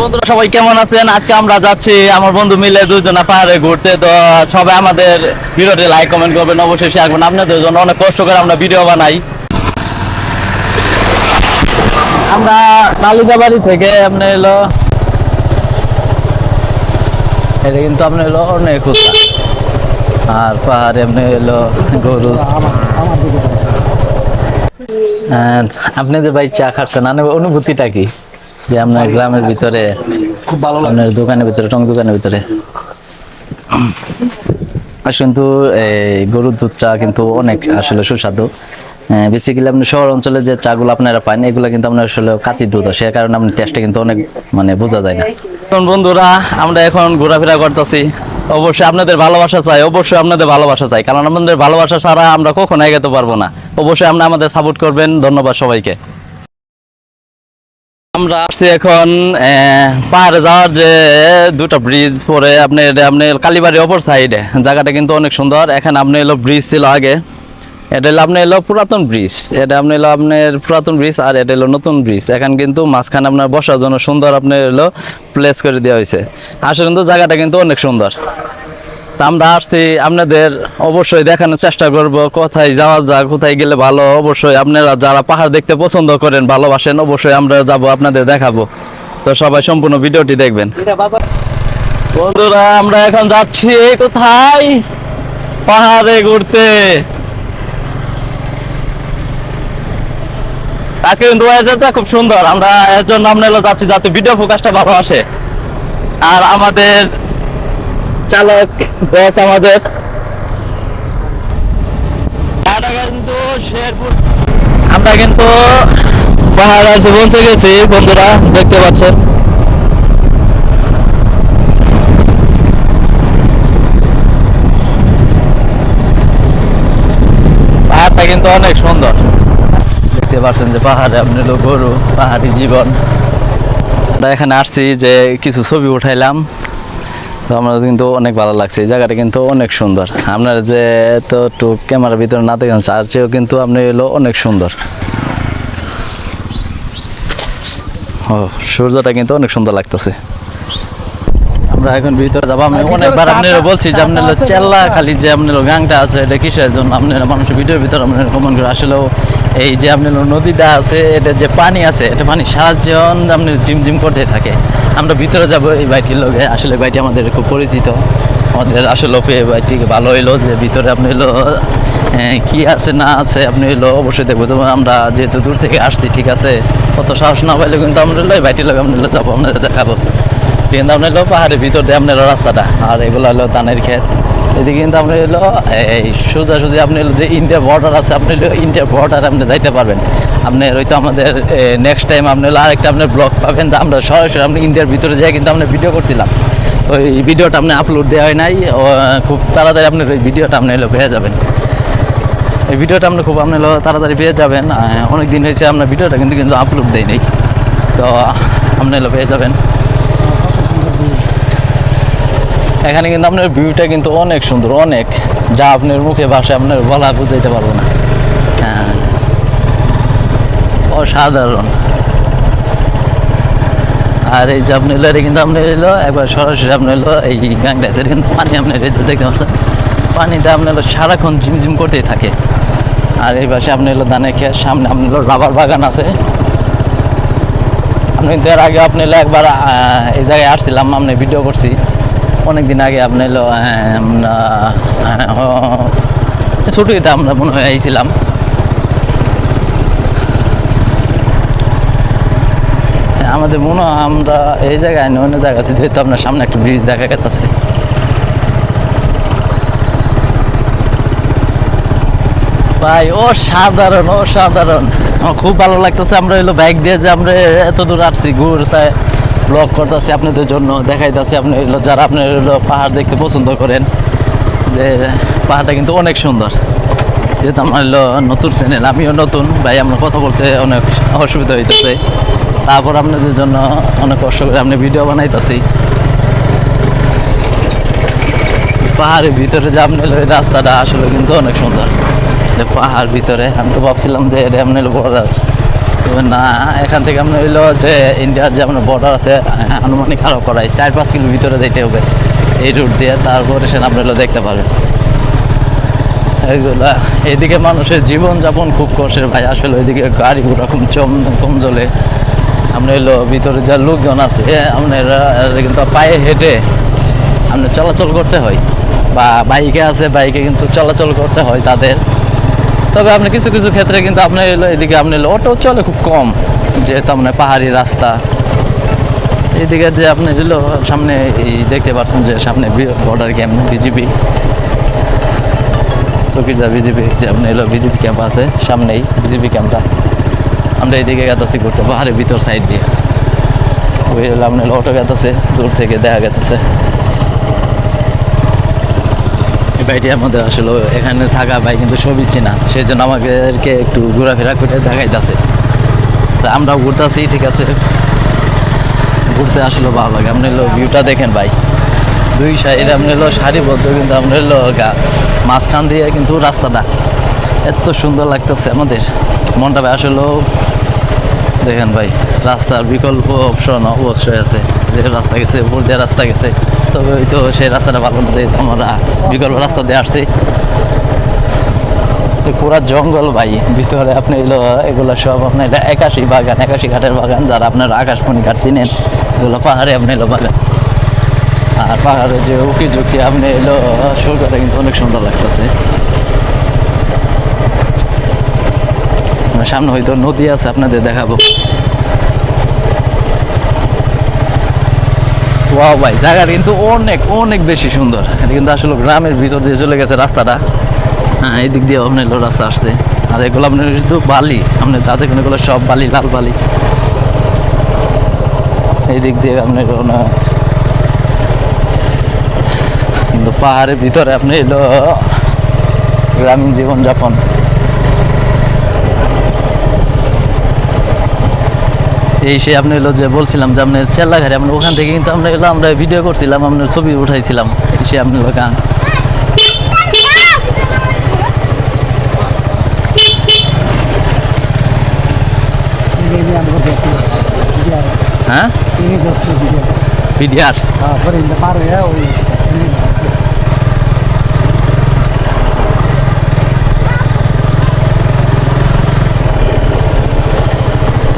বন্ধুরা, সবাই কেমন আছেন? আজকে আমরা যাচ্ছি, আমার বন্ধু মিলে দুজনা পাহাড়ে ঘুরতে। তো সবাই আমাদের ভিডিওটি লাইক কমেন্ট করবেন, অবশ্যই শেয়ার করবেন। আপনাদের জন্য অনেক কষ্ট করে আমরা ভিডিও বানাই। আমরা কালিকাবাড়ি থেকে, আপনি এলো এটা কিন্তু আপনি এলো অনেক আর পাহাড়ে এমনি এলো গরু। আপনি যে ভাই চা খাচ্ছেন অনুভূতিটা কি? যে আপনার গ্রামের ভিতরে খুব ভালো লাগে। আপনার দোকানের ভিতরে টং দোকানের ভিতরে। কিন্তু এই গরুর দুধ চা কিন্তু অনেক আসলে সুস্বাদু। বেসিক্যালি আপনি শহর অঞ্চলে যে চাগুলো আপনারা পান এগুলো কিন্তু আপনার আসলে কাতি দুধ সে কারণে আপনার টেস্টটা কিন্তু অনেক মানে বোঝা যায় না। এখন বন্ধুরা আমরা এখন ঘোরাফেরা করতেছি। অবশ্যই আপনাদের ভালোবাসা চাই অবশ্যই আপনাদের ভালোবাসা চাই। কারণ আপনাদের ভালোবাসা ছাড়া আমরা কখনো এগোতে পারব না। অবশ্যই আপনি আমাদের সাপোর্ট করবেন। ধন্যবাদ সবাইকে। আমরা আসছি এখন পাহাড়ে যাওয়ার যে দুটো ব্রিজ পরে আপনি আপনি কালীবাড়ি অপর সাইডে জায়গাটা কিন্তু অনেক সুন্দর। এখানে আপনি এলো ব্রিজ ছিল আগে। এটা হলো আপনি এলো পুরাতন ব্রিজ এটা আপনি এলো আপনার পুরাতন ব্রিজ আর এটা হলো নতুন ব্রিজ এখন কিন্তু মাঝখানে আপনার বসার জন্য সুন্দর আপনি এলো প্লেস করে দেওয়া হয়েছে। আসলে কিন্তু জায়গাটা কিন্তু অনেক সুন্দর। তা আমরা আসছি আপনাদের অবশ্যই দেখানোর চেষ্টা করব, কোথায় যাওয়া যায়, কোথায় গেলে ভালো। অবশ্যই আপনারা যারা পাহাড় দেখতে পছন্দ করেন, ভালোবাসেন, অবশ্যই আমরা যাব, আপনাদের দেখাবো। তো সবাই সম্পূর্ণ ভিডিওটি দেখবেন। বন্ধুরা, আমরা এখন যাচ্ছি কোথায়? পাহাড়ে ঘুরতে। আজকে কিন্তু ওয়েদারটা খুব সুন্দর, আমরা এর জন্য আমরা যাচ্ছি যাতে ভিডিও ফোকাসটা ভালো আসে। আর আমাদের চালক বস আমাদের। কিন্তু শেরপুর আমরা কিন্তু পাহাড় আছে পৌঁছে গেছি বন্ধুরা দেখতে পাচ্ছেন। পাহাড়টা কিন্তু অনেক সুন্দর। দেখতে পাচ্ছেন যে পাহাড়ে আপনি গরু পাহাড়ি জীবন। আমরা এখানে আসছি যে কিছু ছবি উঠাইলাম। তো আমরা কিন্তু অনেক ভালো লাগছে, এই জায়গাটা কিন্তু অনেক সুন্দর। আপনার যে তো একটু ক্যামেরার ভিতরে না দেখেন, তার চেয়েও কিন্তু আপনি এলো অনেক সুন্দর। ও, সূর্যটা কিন্তু অনেক সুন্দর লাগতেছে। আমরা এখন ভিতরে যাব। আমি অনেকবার বলছি যে চেল্লা খালি যে গাংটা আছে, এটা কিসের জন্য? মানুষের ভিডিওর ভিতরে করে আসলেও এই যে নদীটা আছে, এটা যে পানি আছে, এটা পানি সারাজন করতে থাকে। আমরা ভিতরে যাব এই বাড়িটির লোকে আসলে বাড়িটি আমাদের খুব পরিচিত। আমাদের আসলে পেয়ে বাড়িটি ভালো হইল যে ভিতরে আপনি হলো কি আছে না আছে আপনি হলো অবশ্যই দেখব। তো আমরা যেহেতু দূর থেকে আসছি, ঠিক আছে? কত সাহস না পাইলে কিন্তু আমরা এই লোক আমরা যাব, আপনাদের দেখাবো। আপনার হলো পাহাড়ের ভিতর দিয়ে আপনার রাস্তাটা। আর এগুলো হলো ধানের ক্ষেত। এদিকে কিন্তু আপনি হলো, এই সোজা সোজা আপনি যে ইন্ডিয়া বর্ডার আছে, আপনি হলো ইন্ডিয়া বর্ডার আপনি যাইতে পারবেন। আপনি হয়তো আমাদের নেক্সট টাইম আপনি হলো আরেকটা আপনার ব্লগ পাবেন যে আমরা সরাসরি আপনি ইন্ডিয়ার ভিতরে যাই কিন্তু আমরা ভিডিও করছিলাম। ওই ভিডিওটা আপনি আপলোড দেওয়া হয় নাই খুব তাড়াতাড়ি আপনার ওই ভিডিওটা আপনি হলো পেয়ে যাবেন। এই ভিডিওটা আপনি খুব আপনি তাড়াতাড়ি পেয়ে যাবেন। অনেক দিন হয়েছে আপনার ভিডিওটা কিন্তু কিন্তু আপলোড দেয় নাই। তো, আপনি হলো পেয়ে যাবেন। এখানে কিন্তু আপনার ভিউটা কিন্তু অনেক সুন্দর, অনেক। যা আপনার মুখে ভাষা আপনার বলা বুঝাইতে পারব না। হ্যাঁ। অসাধারণ। আর এই যে আপনি এলো কিন্তু আপনি এলো একবার সরাসরি আপনি এলো এই এটা কিন্তু পানি আপনার এই দেখতে পাচ্ছেন? পানিটা আপনার হলো সারাক্ষণ ঝিমঝিম করতেই থাকে। আর এই পাশে আপনি এলো ধানের খেয়ে সামনে আপনি এলো রাবার বাগান আছে। আপনি কিন্তু এর আগে আপনি এলো একবার এই জায়গায় আসছিলাম আপনি ভিডিও করছি। অনেক দিন আগে আপনি এলো আহ, আমরা, আহ, ছুটিতে আমরা মনে হয় আইছিলাম। আমাদের মনে হয় আমরা এই জায়গায় অন্য জায়গা আছে যেহেতু আপনার সামনে একটা ব্রিজ দেখা গেছে ভাই ও সাধারণ ও সাধারণ আমার খুব ভালো লাগতেছে আমরা হলো বাইক দিয়ে যে আমরা এত দূর আসছি ঘুরতে। ব্লগ করতেছি আপনাদের জন্য, দেখাইতেছি আপনি যারা আপনি হলো পাহাড় দেখতে পছন্দ করেন, যে পাহাড়টা কিন্তু অনেক সুন্দর। যেহেতু আমার হলো নতুন চ্যানেল আমিও নতুন, ভাই আমরা কথা বলতে অনেক অসুবিধা হইতেছে। তারপর আপনাদের জন্য অনেক কষ্ট করে আপনি ভিডিও বানাইতেছি। পাহাড়ের ভিতরে যে আপনি রাস্তাটা আসলে কিন্তু অনেক সুন্দর। পাহাড় ভিতরে, আমি তো ভাবছিলাম যে এটা আপনি বর্ডার। তবে না, এখান থেকে আমরা হইল যে ইন্ডিয়ার যে আপনার বর্ডার আছে, আনুমানিক আরও করাই, চার পাঁচ কিলো ভিতরে যেতে হবে। এই রুট দিয়ে তারপরে সে আপনি হলো দেখতে পারেন এইগুলা, এদিকে মানুষের জীবনযাপন খুব কষ্টের ভাই, আসলে ওইদিকে গাড়ি রকম চম কম চলে আপনার হলো ভিতরে যা লোকজন আছে আপনার কিন্তু পায়ে হেঁটে আপনার চলাচল করতে হয়। বা বাইকে আছে, বাইকে কিন্তু চলাচল করতে হয় তাদের। তবে আপনি কিছু কিছু ক্ষেত্রে কিন্তু আপনি এলো, এদিকে আপনি এলো। অটো চলে খুব কম, যেহেতু আপনার পাহাড়ি রাস্তা। এদিকে যে আপনি এলো, সামনে এই দেখতে পাচ্ছেন যে সামনে বর্ডার ক্যাম্প বিজিবি চকিরদা বিজেপি যে আপনি এলো বিজেপি ক্যাম্প আছে, সামনেই বিজেপি ক্যাম্পটা আমরা এইদিকে গেতেছি ঘুরতে, পাহাড়ের ভিতর সাইড দিয়ে। ওই হলো আপনার অটো গেতেছে, দূর থেকে দেখা গেতেছে। ভাইটি আমাদের আসলে এখানে থাকা ভাই কিন্তু সবই চেনা সেই জন্য আমাদেরকে একটু ঘোরাফেরা করে দেখাইতেছে। তা আমরাও ঘুরতেছি, ঠিক আছে। ঘুরতে আসলে ভালো লাগে। আপনি হলো ভিউটা দেখেন ভাই। দুই সাইডে আপনি হলো সারিবদ্ধ, কিন্তু আপনি হলো গাছ। মাঝখান দিয়ে কিন্তু রাস্তাটা। এত সুন্দর লাগতেছে আমাদের। মনটা ভাই আসলেও দেখেন ভাই, রাস্তার বিকল্প অপশন অবশ্যই আছে। যে রাস্তা গেছে উপর দিয়ে রাস্তা গেছে, তবে তো সেই রাস্তাটা ভালো না যে আমরা বিকল্প রাস্তা দিয়ে আসছি। পুরা জঙ্গল ভাই, ভিতরে আপনি এগুলো এগুলো সব আপনার একাশি বাগান, একাশি ঘাটের বাগান, যারা আপনার আকাশমণি ঘাট চিনেন, এগুলো পাহাড়ে আপনি এলো বাগান। আর পাহাড়ে যে উকি ঝুঁকি আপনি এলো সূর্যটা কিন্তু অনেক সুন্দর লাগতেছে। সামনে হয়তো নদী আছে, আপনাদের দেখাবো। ওয়াও ভাই, জায়গা কিন্তু অনেক অনেক বেশি সুন্দর। এটা কিন্তু আসলে গ্রামের ভিতর দিয়ে চলে গেছে রাস্তাটা। হ্যাঁ এই দিক দিয়ে আপনার রাস্তা আসছে। আর এগুলো আপনার শুধু বালি আপনার যাতে কোনো এগুলো সব বালি, লাল বালি। এই দিক দিয়ে আপনার কিন্তু পাহাড়ের ভিতরে আপনি এলো। গ্রামীণ জীবনযাপন। এই সে আপনি এলো যে বলছিলাম যে আপনার চেল্লাঘাটে আমরা ওখান থেকে কিন্তু আমরা এলো আমরা ভিডিও করছিলাম আপনার ছবি উঠাইছিলাম। সে আপনি এলো গান। হ্যাঁ? পিডিআর তো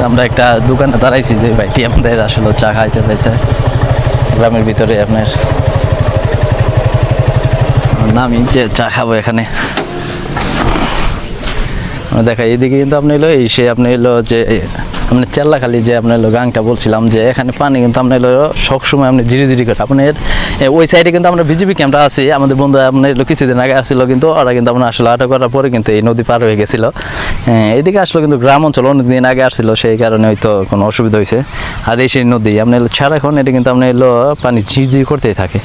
আমরা একটা দোকানে দাঁড়াইছি যে ভাইটি আমাদের আসলে চা খাইতে চাইছে? গ্রামের ভিতরে আপনার নামি যে চা খাব এখানে। দেখা এইদিকে কিন্তু আপনি এলো এই সে আপনি এলো যে আপনার চেল্লাখালি যে আপনার গাংটা বলছিলাম যে এখানে পানি কিন্তু আপনার সবসময় আপনি জিরি জিরি করে, আপনার ওই সাইডে কিন্তু আমরা বিজেপি ক্যাম্পটা আছি, আমাদের বন্ধু আপনার কিছুদিন আগে আসছিল কিন্তু ওরা কিন্তু আপনার আসলে আটক করার পরে কিন্তু এই নদী পার হয়ে গেছিল। এইদিকে আসলে কিন্তু গ্রাম অঞ্চল অনেকদিন আগে আসছিল, সেই কারণে হয়তো কোনো অসুবিধা হয়েছে। আর এই সেই নদী, আপনার সারাক্ষণ এটা কিন্তু আপনার এলো পানি ঝিরঝির করতেই থাকে।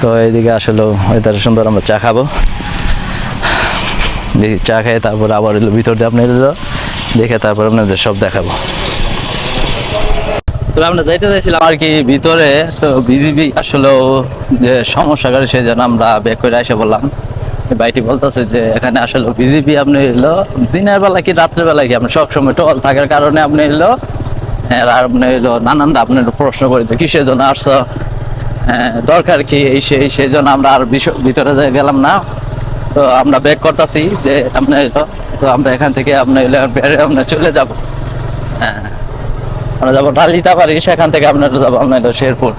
তো এইদিকে আসলে, ওয়েদার সুন্দর, আমরা চা খাব। চা খাই তারপর আবার ভিতর দিয়ে আপনার দেখে তারপর আপনাদের সব দেখাবো। তো আমরা যাইতে চাইছিলাম আর কি ভিতরে তো বিজিবি আসলে যে সমস্যা করে সেই জন্য আমরা ব্যাক করে এসে বললাম। ভাইটি বলতেছে যে এখানে আসলে বিজেপি আপনি এলো দিনের বেলা কি রাত্রের বেলা কি আপনি সবসময় টল থাকার কারণে আপনি এলো? হ্যাঁ, আর আপনি এলো নানান আপনার প্রশ্ন করে যে কিসের জন্য আসছো? হ্যাঁ, দরকার কি এই সেই সেই জন্য আমরা আর ভিতরে গেলাম না। তো আমরা ব্যাক করতেছি যে আপনার এলো, তো আমরা এখান থেকে আপনার এলো বেড়ে আমরা চলে যাব। হ্যাঁ আমরা যাব ঢালিতা পারি সেখান থেকে আপনার যাব আপনার এলো শেরপুর।